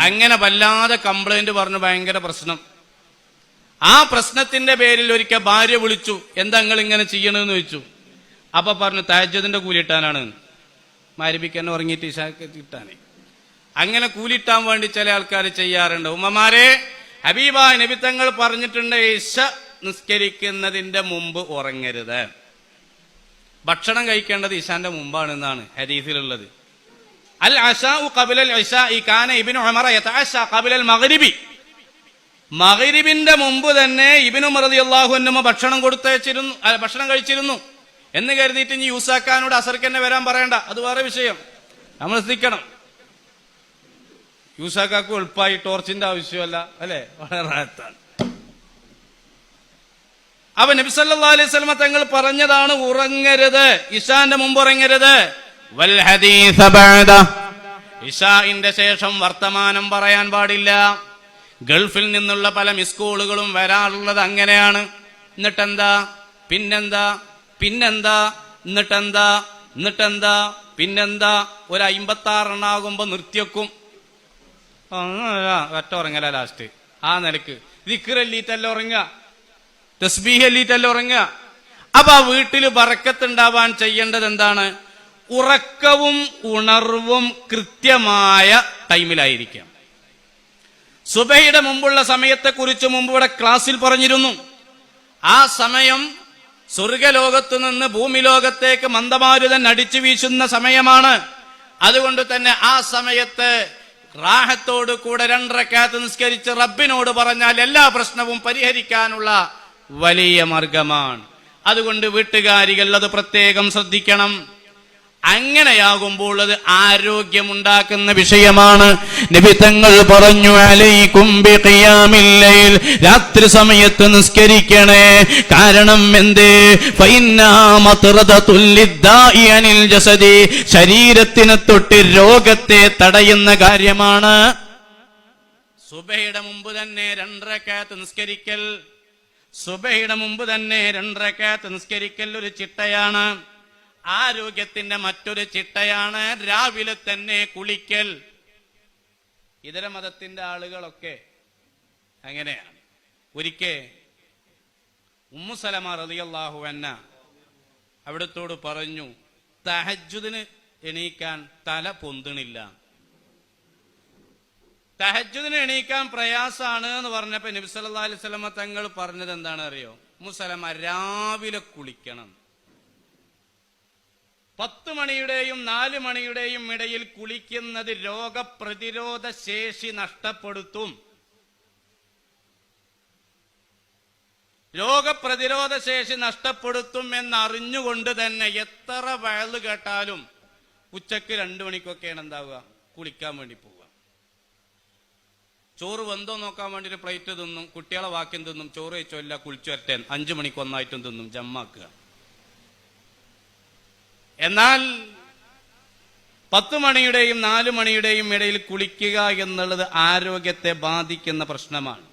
അങ്ങനെ വല്ലാതെ കംപ്ലൈന്റ് പറഞ്ഞു ഭയങ്കര പ്രശ്നം. ആ പ്രശ്നത്തിന്റെ പേരിൽ ഒരിക്കൽ ഭാര്യ വിളിച്ചു എന്താ നിങ്ങൾ ഇങ്ങനെ ചെയ്യണമെന്ന് ചോദിച്ചു. അപ്പൊ പറഞ്ഞു താജ്യത്തിന്റെ കൂലിട്ടാനാണ് മാരിപ്പിക്കാൻ ഉറങ്ങിയിട്ട് ഇഷാക്ക് അങ്ങനെ കൂലിട്ടാൻ വേണ്ടി ചില ആൾക്കാർ ചെയ്യാറുണ്ട്. ഉമ്മമാരെ ഹബീബ നബിത്തങ്ങൾ പറഞ്ഞിട്ടുണ്ട് ഇഷ നിസ്കരിക്കുന്നതിന്റെ മുമ്പ് ഉറങ്ങരുത്. ഭക്ഷണം കഴിക്കേണ്ടത് ഇഷാന്റെ മുമ്പാണെന്നാണ് ഹരീസിലുള്ളത് അൽ അഷാഉ ഖബിലൽ ഇശാഇ കാന ഇബ്നു ഉമറ യതഅശ ഖബിലൽ മഗ്രിബി. മഗ്രിബിന്റെ മുമ്പ് തന്നെ ഇബ്നു ഉമർ റളിയല്ലാഹു അൻഹു ഭക്ഷണം കൊടുത്തയച്ചിരുന്നു ഭക്ഷണം കഴിച്ചിരുന്നു. എന്ന് കരുതിയിട്ട് ഇനി യൂസാക്കാനോട് അസർക്ക് തന്നെ വരാൻ പറയണ്ട അത് വേറെ വിഷയം. നമ്മൾ ശ്രദ്ധിക്കണം. യൂസാക്കാക്കും എളുപ്പമായി ടോർച്ചിന്റെ ആവശ്യമല്ല അല്ലെ? വളരെ അപ്പൊ നബി സല്ലല്ലാഹു അലൈഹി സ്വലമ തങ്ങൾ പറഞ്ഞതാണ് ഉറങ്ങരുത്. ഇഷാന്റെ മുമ്പ് ഉറങ്ങരുത്. ഇശാഇന്റെ ശേഷം വർത്തമാനം പറയാൻ പാടില്ല. ഗൾഫിൽ നിന്നുള്ള പല മിസ്കൂളുകളും വരാറുള്ളത് അങ്ങനെയാണ്. എന്നിട്ടെന്താ? പിന്നെന്താ? പിന്നെന്താ? എന്നിട്ടെന്താ? എന്നിട്ടെന്താ? പിന്നെന്താ? ഒരു അമ്പത്തി ആറെണ്ണാകുമ്പോ നിർത്തിവെക്കും. ഒറ്റ ഉറങ്ങല ലാസ്റ്റ്. ആ നിലയ്ക്ക്. ദിക്കറല്ലിട്ടല്ല ഉറങ്ങുക. തസ്ബീഹ് അല്ലിട്ടല്ല ഉറങ്ങുക? അപ്പൊ ആ വീട്ടിൽ വറക്കത്തുണ്ടാവാൻ ചെയ്യേണ്ടത് എന്താണ്? ഉറക്കവും ഉണർവും കൃത്യമായ ടൈമിലായിരിക്കാം. സുബയുടെ മുമ്പുള്ള സമയത്തെ കുറിച്ച് മുമ്പ് ഇവിടെ ക്ലാസ്സിൽ പറഞ്ഞിരുന്നു. ആ സമയം സ്വർഗലോകത്തു നിന്ന് ഭൂമിലോകത്തേക്ക് മന്ദമാരുതൻ അടിച്ചു വീശുന്ന സമയമാണ്. അതുകൊണ്ട് തന്നെ ആ സമയത്ത് റാഹത്തോട് കൂടെ രണ്ടരക്കാത്ത് നിസ്കരിച്ച് റബ്ബിനോട് പറഞ്ഞാൽ എല്ലാ പ്രശ്നവും പരിഹരിക്കാനുള്ള വലിയ മാർഗമാണ്. അതുകൊണ്ട് വീട്ടുകാരികൾ അത് പ്രത്യേകം ശ്രദ്ധിക്കണം. അങ്ങനെയാകുമ്പോൾ അത് ആരോഗ്യമുണ്ടാക്കുന്ന വിഷയമാണ്. നിബിത്തങ്ങൾ പറഞ്ഞു അലൈക്കും ബിഖിയാമിൽ ലൈൽ രാത്രി സമയത്ത് നിസ്കരിക്കണേ. കാരണം എന്തേ? ജസദി. ശരീരത്തിനെ തൊട്ട് രോഗത്തെ തടയുന്ന കാര്യമാണ്. സുബയുടെ മുമ്പ് തന്നെ രണ്ടരക്കാത്ത് നിസ്കരിക്കൽ. സുബഹയുടെ മുമ്പ് തന്നെ രണ്ടരക്കാത്ത് നിസ്കരിക്കൽ ഒരു ചിട്ടയാണ്. ആരോഗ്യത്തിന്റെ മറ്റൊരു ചിട്ടയാണ് രാവിലെ തന്നെ കുളിക്കൽ. ഇതര മതത്തിന്റെ ആളുകളൊക്കെ അങ്ങനെയാണ്. ഒരിക്കെ ഉമ്മുസലമ റളിയല്ലാഹു എന്ന അവിടത്തോട് പറഞ്ഞു തഹജുദിന് എണീക്കാൻ തല പൊന്തണില്ല. തഹജുദിന് എണീക്കാൻ പ്രയാസമാണ് എന്ന് പറഞ്ഞപ്പോ നബി സല്ലല്ലാഹു അലൈഹി സ്വലമ തങ്ങൾ പറഞ്ഞത് എന്താണ് അറിയോ മുസലമ രാവിലെ കുളിക്കണം. പത്ത് മണിയുടെയും നാല് മണിയുടെയും ഇടയിൽ കുളിക്കുന്നത് രോഗപ്രതിരോധ ശേഷി നഷ്ടപ്പെടുത്തും. രോഗപ്രതിരോധ ശേഷി നഷ്ടപ്പെടുത്തും എന്നറിഞ്ഞുകൊണ്ട് തന്നെ എത്ര വയൽ കേട്ടാലും ഉച്ചയ്ക്ക് രണ്ടു മണിക്കൊക്കെയാണ് എന്താവുക? കുളിക്കാൻ വേണ്ടി പോവുക ചോറ് വെന്തോ നോക്കാൻ വേണ്ടി ഒരു പ്ലേറ്റ് തിന്നും കുട്ടികളെ വാക്യം തിന്നും ചോറ് വെച്ചോല്ല കുളിച്ചു വരട്ടേൻ അഞ്ചു മണിക്ക് ഒന്നായിട്ടും തിന്നും ജമ്മാക്കുക. എന്നാൽ പത്ത് മണിയുടെയും നാല് മണിയുടെയും ഇടയിൽ കുളിക്കുക എന്നുള്ളത് ആരോഗ്യത്തെ ബാധിക്കുന്ന പ്രശ്നമാണ്.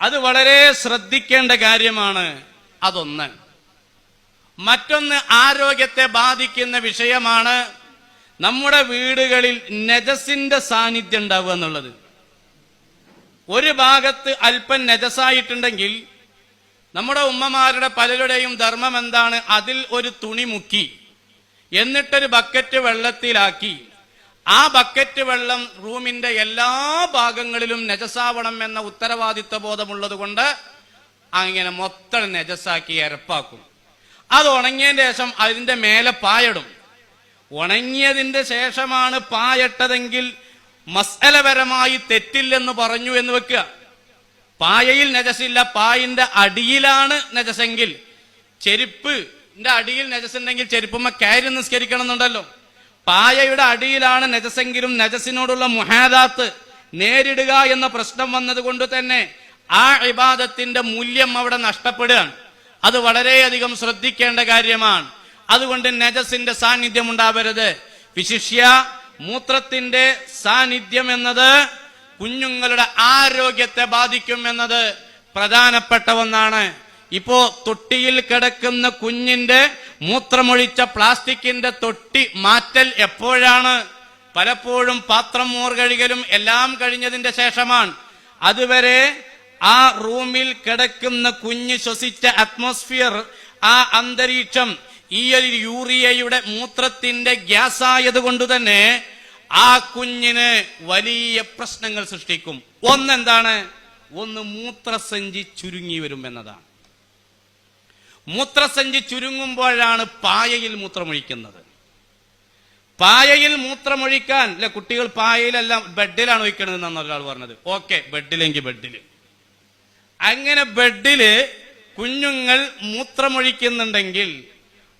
അത് വളരെ ശ്രദ്ധിക്കേണ്ട കാര്യമാണ് അതൊന്ന്. മറ്റൊന്ന് ആരോഗ്യത്തെ ബാധിക്കുന്ന വിഷയമാണ് നമ്മുടെ വീടുകളിൽ നജസിന്റെ സാന്നിധ്യം ഉണ്ടാവുക എന്നുള്ളത്. ഒരു ഭാഗത്ത് അല്പം നജസായിട്ടുണ്ടെങ്കിൽ നമ്മുടെ ഉമ്മമാരുടെ പലരുടെയും ധർമ്മം എന്താണ്? അതിൽ ഒരു തുണി മുക്കി എന്നിട്ടൊരു ബക്കറ്റ് വെള്ളത്തിലാക്കി ആ ബക്കറ്റ് വെള്ളം റൂമിന്റെ എല്ലാ ഭാഗങ്ങളിലും നജസാവണം എന്ന ഉത്തരവാദിത്വ ബോധമുള്ളത് കൊണ്ട് അങ്ങനെ മൊത്തം നജസാക്കി എരപ്പാക്കും അത് ഉണങ്ങിയതിന് ശേഷം അതിന്റെ മേലെ പായടും. ഉണങ്ങിയതിന്റെ ശേഷമാണ് പായട്ടതെങ്കിൽ മസലപരമായി തെറ്റില്ലെന്ന് പറഞ്ഞു എന്ന് വെക്കുക. പായയിൽ നജസില്ല പായിന്റെ അടിയിലാണ് നജസെങ്കിൽ ചെരുപ്പ് അടിയിൽ നജസുണ്ടെങ്കിൽ ചെരുപ്പുമ്മ കയറി നിസ്കരിക്കണം എന്നുണ്ടല്ലോ പായയുടെ അടിയിലാണ് നജസെങ്കിലും നജസിനോടുള്ള മുഹാദാത്ത് നേരിടുക എന്ന പ്രശ്നം വന്നത് കൊണ്ട് തന്നെ ആ ഇബാദത്തിന്റെ മൂല്യം അവിടെ നഷ്ടപ്പെടുകയാണ്. അത് വളരെയധികം ശ്രദ്ധിക്കേണ്ട കാര്യമാണ്. അതുകൊണ്ട് നജസിന്റെ സാന്നിധ്യം ഉണ്ടാവരുത്. വിശിഷ്യ മൂത്രത്തിന്റെ സാന്നിധ്യം എന്നത് കുഞ്ഞുങ്ങളുടെ ആരോഗ്യത്തെ ബാധിക്കും എന്നത് പ്രധാനപ്പെട്ട ഒന്നാണ്. ഇപ്പോ തൊട്ടിയിൽ കിടക്കുന്ന കുഞ്ഞിന്റെ മൂത്രമൊഴിച്ച പ്ലാസ്റ്റിക്കിന്റെ തൊട്ടി മാറ്റൽ എപ്പോഴാണ്? പലപ്പോഴും പാത്രം മോർ കഴുകലും എല്ലാം കഴിഞ്ഞതിന്റെ ശേഷമാണ്. അതുവരെ ആ റൂമിൽ കിടക്കുന്ന കുഞ്ഞ് ശ്വസിച്ച അറ്റ്മോസ്ഫിയർ ആ അന്തരീക്ഷം ഈ യൂറിയയുടെ മൂത്രത്തിന്റെ ഗ്യാസ് ആയതുകൊണ്ട് തന്നെ ആ കുഞ്ഞിന് വലിയ പ്രശ്നങ്ങൾ സൃഷ്ടിക്കും. ഒന്നെന്താണ്? ഒന്ന് മൂത്രസഞ്ചി ചുരുങ്ങി വരും എന്നതാണ്. മൂത്രസഞ്ചി ചുരുങ്ങുമ്പോഴാണ് പായയിൽ മൂത്രമൊഴിക്കുന്നത്. പായയിൽ മൂത്രമൊഴിക്കാൻ അല്ലെ കുട്ടികൾ പായയിലല്ല ബെഡിലാണ് ഒഴിക്കണത് എന്നാണ് ഒരാൾ പറഞ്ഞത്. ഓക്കെ ബെഡിലെങ്കിൽ ബെഡിൽ. അങ്ങനെ ബെഡിൽ കുഞ്ഞുങ്ങൾ മൂത്രമൊഴിക്കുന്നുണ്ടെങ്കിൽ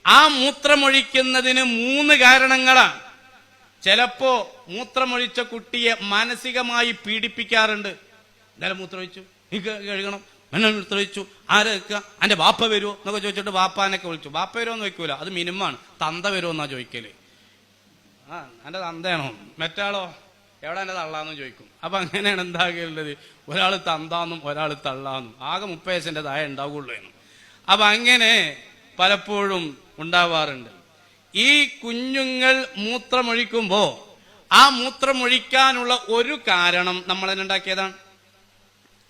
ആ മൂത്രമൊഴിക്കുന്നതിന് മൂന്ന് കാരണങ്ങളാണ്. ചിലപ്പോ മൂത്രമൊഴിച്ച കുട്ടിയെ മാനസികമായി പീഡിപ്പിക്കാറുണ്ട്. എന്തായാലും മൂത്രമൊഴിച്ചു. നീ കഴുകണം. എന്നെ മൂത്രമൊഴിച്ചു. ആരെ വെക്കുക? അന്റെ ബാപ്പ വരുമോ എന്നൊക്കെ ചോദിച്ചിട്ട് ബാപ്പാനൊക്കെ വിളിച്ചു. വാപ്പ വരുമോ എന്ന് അത് മിനിമമാണ്. തന്ത വരുമോ എന്നാ ചോദിക്കൽ. ആ എന്റെ തന്തയാണോ? മറ്റാളോ? എവിടെ എന്റെ തള്ളാന്നും ചോദിക്കും. അപ്പൊ അങ്ങനെയാണ് എന്താകുള്ളത് ഒരാൾ തന്താന്നും ഒരാൾ തള്ളാന്നും. ആകെ മുപ്പത് വയസ്സിന്റെ താഴെ ഉണ്ടാവുകയുള്ളൂ. അപ്പൊ അങ്ങനെ പലപ്പോഴും ഉണ്ടാവാറുണ്ട്. ഈ കുഞ്ഞുങ്ങൾ മൂത്രമൊഴിക്കുമ്പോ ആ മൂത്രമൊഴിക്കാനുള്ള ഒരു കാരണം നമ്മൾ അതിനുണ്ടാക്കിയതാണ്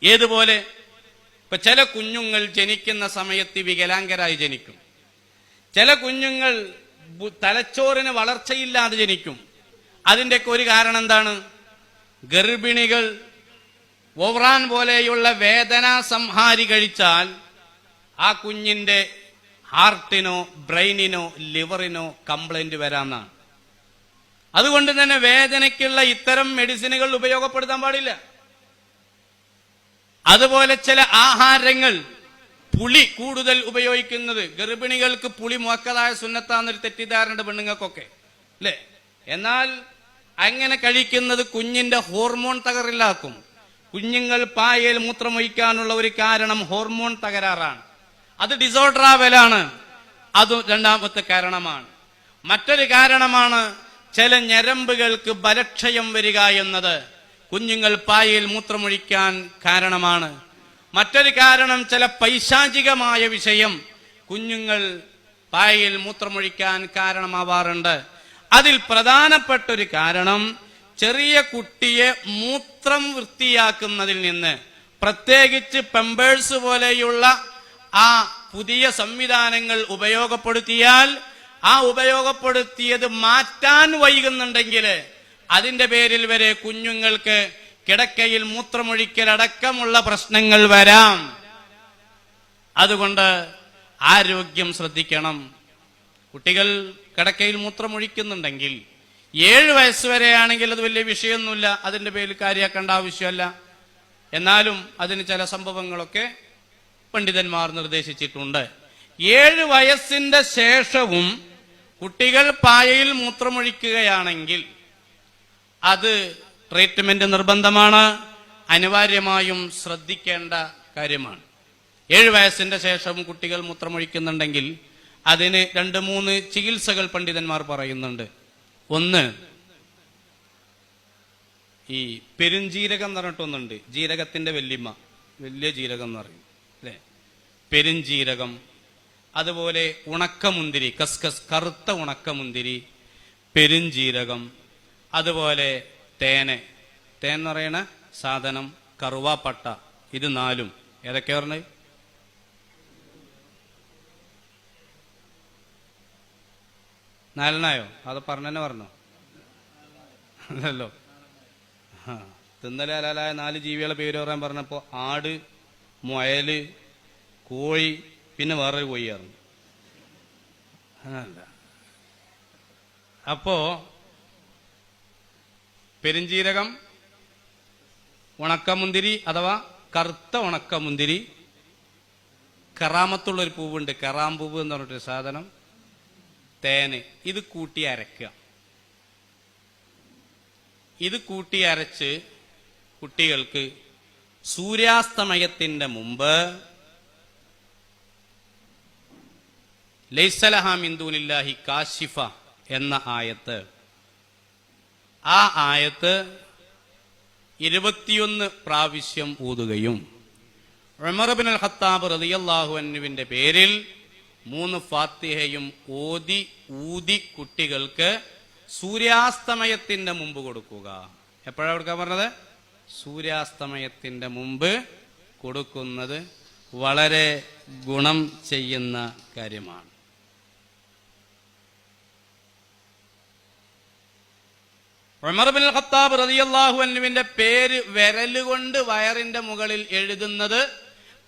ഏതുപോലെ? ഇപ്പൊ ചില കുഞ്ഞുങ്ങൾ ജനിക്കുന്ന സമയത്ത് വികലാംഗരായി ജനിക്കും. ചില കുഞ്ഞുങ്ങൾ തലച്ചോറിന് വളർച്ചയില്ലാതെ ജനിക്കും. അതിന്റെയൊക്കെ ഒരു കാരണം എന്താണ്? ഗർഭിണികൾ ഓവറാൻ പോലെയുള്ള വേദനാ സംഹാരി കഴിച്ചാൽ ആ കുഞ്ഞിന്റെ ഹാർട്ടിനോ ബ്രെയിനിനോ ലിവറിനോ കംപ്ലൈന്റ് വരാമെന്നാണ് അതുകൊണ്ട് തന്നെ വേദനയ്ക്കുള്ള ഇത്തരം മെഡിസിനുകൾ ഉപയോഗപ്പെടുത്താൻ പാടില്ല. അതുപോലെ ചില ആഹാരങ്ങൾ പുളി കൂടുതൽ ഉപയോഗിക്കുന്നത് ഗർഭിണികൾക്ക് പുളി മുക്കതായ സുന്നത്താന്നൊരു തെറ്റിദ്ധാരണ പെണ്ണുങ്ങൾക്കൊക്കെ അല്ലേ? എന്നാൽ അങ്ങനെ കഴിക്കുന്നത് കുഞ്ഞിന്റെ ഹോർമോൺ തകറിലാക്കും കുഞ്ഞുങ്ങൾ പായയിൽ മൂത്രമൊഴിക്കാനുള്ള ഒരു കാരണം ഹോർമോൺ തകരാറാണ്. അത് ഡിസോർഡറാവലാണ് അത് രണ്ടാമത്തെ കാരണമാണ്. മറ്റൊരു കാരണമാണ് ചില ഞരമ്പുകൾക്ക് ബലക്ഷയം വരിക എന്നത്. കുഞ്ഞുങ്ങൾ പായയിൽ മൂത്രമൊഴിക്കാൻ കാരണമാണ്. മറ്റൊരു കാരണം ചില പൈശാചികമായ വിഷയം കുഞ്ഞുങ്ങൾ പായയിൽ മൂത്രമൊഴിക്കാൻ കാരണമാവാറുണ്ട്. അതിൽ പ്രധാനപ്പെട്ട ഒരു കാരണം ചെറിയ കുട്ടിയെ മൂത്രം വൃത്തിയാക്കുന്നതിൽ നിന്ന് പ്രത്യേകിച്ച് പെമ്പേഴ്സ് പോലെയുള്ള ആ പുതിയ സംവിധാനങ്ങൾ ഉപയോഗപ്പെടുത്തിയാൽ ആ ഉപയോഗപ്പെടുത്തിയത് മാറ്റാൻ വൈകുന്നുണ്ടെങ്കിൽ അതിന്റെ പേരിൽ വരെ കുഞ്ഞുങ്ങൾക്ക് കിടക്കയിൽ മൂത്രമൊഴിക്കലടക്കമുള്ള പ്രശ്നങ്ങൾ വരാം. അതുകൊണ്ട് ആരോഗ്യം ശ്രദ്ധിക്കണം. കുട്ടികൾ കിടക്കയിൽ മൂത്രമൊഴിക്കുന്നുണ്ടെങ്കിൽ ഏഴ് വയസ്സ് വരെയാണെങ്കിൽ അത് വലിയ വിഷയമൊന്നുമില്ല. അതിന്റെ പേരിൽ കാര്യമാക്കേണ്ട ആവശ്യമല്ല. എന്നാലും അതിന് ചില സംഭവങ്ങളൊക്കെ പണ്ഡിതന്മാർ നിർദ്ദേശിച്ചിട്ടുണ്ട്. ഏഴ് വയസ്സിന്റെ ശേഷവും കുട്ടികൾ പായയിൽ മൂത്രമൊഴിക്കുകയാണെങ്കിൽ അത് ട്രീറ്റ്മെന്റ് നിർബന്ധമാണ് അനിവാര്യമായും ശ്രദ്ധിക്കേണ്ട കാര്യമാണ്. ഏഴ് വയസ്സിന്റെ ശേഷവും കുട്ടികൾ മൂത്രമൊഴിക്കുന്നുണ്ടെങ്കിൽ അതിന് രണ്ട് മൂന്ന് ചികിത്സകൾ പണ്ഡിതന്മാർ പറയുന്നുണ്ട്. ഒന്ന് ഈ പെരുംജീരകം എന്ന് പറഞ്ഞിട്ടൊന്നുണ്ട്. ജീരകത്തിന്റെ വല്യമ്മ വലിയ ജീരകം എന്ന് പറയും. അല്ലെ? പെരുംജീരകം അതുപോലെ ഉണക്കമുന്തിരി കസ്കസ് കറുത്ത ഉണക്കമുന്തിരി പെരുംജീരകം അതുപോലെ തേനെ. തേൻ എന്ന് പറയുന്ന സാധനം കറുവാപ്പട്ട ഇത് നാലും. ഏതൊക്കെ പറഞ്ഞത്? നാലെണ്ണായോ? അത് പറഞ്ഞെന്നെ പറഞ്ഞോ. അല്ലല്ലോ. ആ, തിന്നലെ അലാലായ നാല് ജീവികളെ പേര് പറയാൻ പറഞ്ഞപ്പോ ആട് മുയൽ കോഴി പിന്നെ വേറൊരു കോഴിയായിരുന്നു. അല്ല അപ്പോ പെരിഞ്ചീരകം ഉണക്കമുന്തിരി അഥവാ കറുത്ത ഉണക്കമുന്തിരി കറാമത്തുള്ള ഒരു പൂവുണ്ട് കറാമ്പൂവ് എന്ന് പറഞ്ഞിട്ടൊരു സാധനം. തേന്. ഇത് കൂട്ടി അരക്കുക ഇത് കൂട്ടി അരച്ച് കുട്ടികൾക്ക് സൂര്യാസ്തമയത്തിന്റെ മുമ്പ് ലൈസലഹാമിന്ദൂനില്ലാഹി കാശിഫ എന്ന ആയത്ത്. ആ ആയത്ത് ഇരുപത്തിയൊന്ന് പ്രാവശ്യം ഊതുകയും ഉമർബിൻ അൽ ഖത്താബ് റളിയല്ലാഹു അൻഹുവിന്റെ പേരിൽ മൂന്ന് ഫാത്തിഹയും ഓതി ഊതി കുട്ടികൾക്ക് സൂര്യാസ്തമയത്തിന്റെ മുമ്പ് കൊടുക്കുക. എപ്പോഴാണ് കൊടുക്കാൻ പറഞ്ഞത്? സൂര്യാസ്തമയത്തിന്റെ മുമ്പ് കൊടുക്കുന്നത് വളരെ ഗുണം ചെയ്യുന്ന കാര്യമാണ്. ഉമർ ബിൻ ഖത്താബ് റളിയല്ലാഹു അൻഹുവിന്റെ പേര് വിരലുകൊണ്ട് വയറിന്റെ മുകളിൽ എഴുതുന്നത്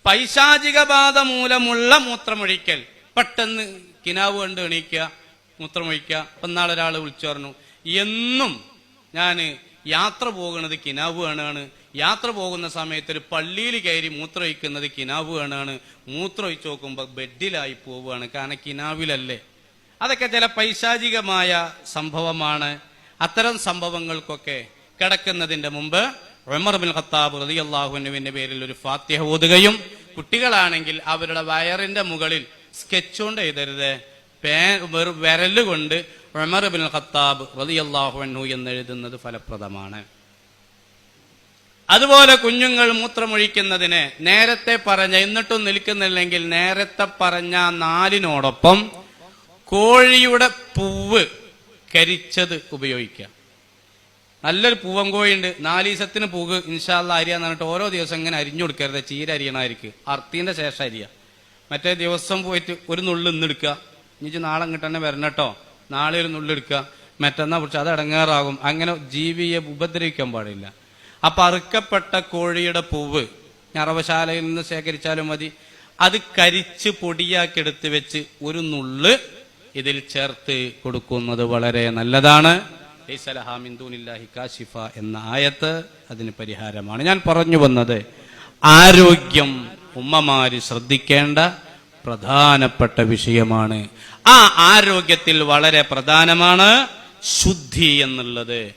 പൈശാചിക ബാധ മൂലമുള്ള മൂത്രമൊഴിക്കൽ. പെട്ടെന്ന് കിനാവ് കണ്ട് എണീക്കുക മൂത്രമൊഴിക്കുക. അപ്പം നാളെ വിളിച്ചു പറഞ്ഞു എന്നും ഞാൻ യാത്ര പോകുന്നത് കിനാവ് കാണാണ്. യാത്ര പോകുന്ന സമയത്ത് ഒരു പള്ളിയിൽ കയറി മൂത്രമൊഴിക്കുന്നത് കിനാവ് കാണാണ്. മൂത്രമൊഴിച്ച് നോക്കുമ്പോൾ ബെഡിലായി പോവുകയാണ്. കാരണം കിനാവിലല്ലേ. അതൊക്കെ ചില പൈശാചികമായ സംഭവമാണ്. അത്തരം സംഭവങ്ങൾക്കൊക്കെ കിടക്കുന്നതിന്റെ മുമ്പ് ഉമർ ബിൻ ഖത്താബ് അള്ളാഹുനുവിന്റെ പേരിൽ ഒരു ഫാത്തിഹ ഓതുകയും കുട്ടികളാണെങ്കിൽ അവരുടെ വയറിന്റെ മുകളിൽ സ്കെച്ച് കൊണ്ട് എഴുതരുത്. പേ വെറും വിരലുകൊണ്ട് ഉമർ ഖത്താബ് റളിയല്ലാഹു അൻഹു എന്ന് എഴുതുന്നത് ഫലപ്രദമാണ്. അതുപോലെ കുഞ്ഞുങ്ങൾ മൂത്രമൊഴിക്കുന്നതിന് നേരത്തെ പറഞ്ഞ എന്നിട്ടും നിൽക്കുന്നില്ലെങ്കിൽ നേരത്തെ പറഞ്ഞ നാലിനോടൊപ്പം കോഴിയുടെ പൂവ് കരിച്ചത് ഉപയോഗിക്കാം നല്ലൊരു പൂവൻ കോഴിയുണ്ട്. നാലീസത്തിന് പൂവ് ഇൻഷാല്ല അരിയാന്ന് പറഞ്ഞിട്ട് ഓരോ ദിവസം ഇങ്ങനെ അരിഞ്ഞു കൊടുക്കരുത്. ചീര അരിയണമായിരിക്കും. അർത്തിന്റെ ശേഷം അരിയ. മറ്റേ ദിവസം പോയിട്ട് ഒരു നുള്ളു ഇന്നെടുക്കുക ഇനി നാളെ ഇങ്ങോട്ട് തന്നെ വരണം കേട്ടോ. നാളെ ഒരു നുള്ളെടുക്കുക മറ്റന്നാ പിടിച്ച് അത് അടങ്ങാറാകും. അങ്ങനെ ജീവിയെ ഉപദ്രവിക്കാൻ പാടില്ല. അപ്പൊ അറുക്കപ്പെട്ട കോഴിയുടെ പൂവ് ഞറവശാലയിൽ നിന്ന് ശേഖരിച്ചാലും മതി. അത് കരിച്ച് പൊടിയാക്കി എടുത്ത് വെച്ച് ഒരു നുള്ള് ഇതിൽ ചേർത്ത് കൊടുക്കുന്നത് വളരെ നല്ലതാണ്. കാശിഫ എന്ന ആയത്ത് അതിന് പരിഹാരമാണ്. ഞാൻ പറഞ്ഞു വന്നത് ആരോഗ്യം ഉമ്മമാര് ശ്രദ്ധിക്കേണ്ട പ്രധാനപ്പെട്ട വിഷയമാണ്. ആ ആരോഗ്യത്തിൽ വളരെ പ്രധാനമാണ് ശുദ്ധി എന്നുള്ളത്.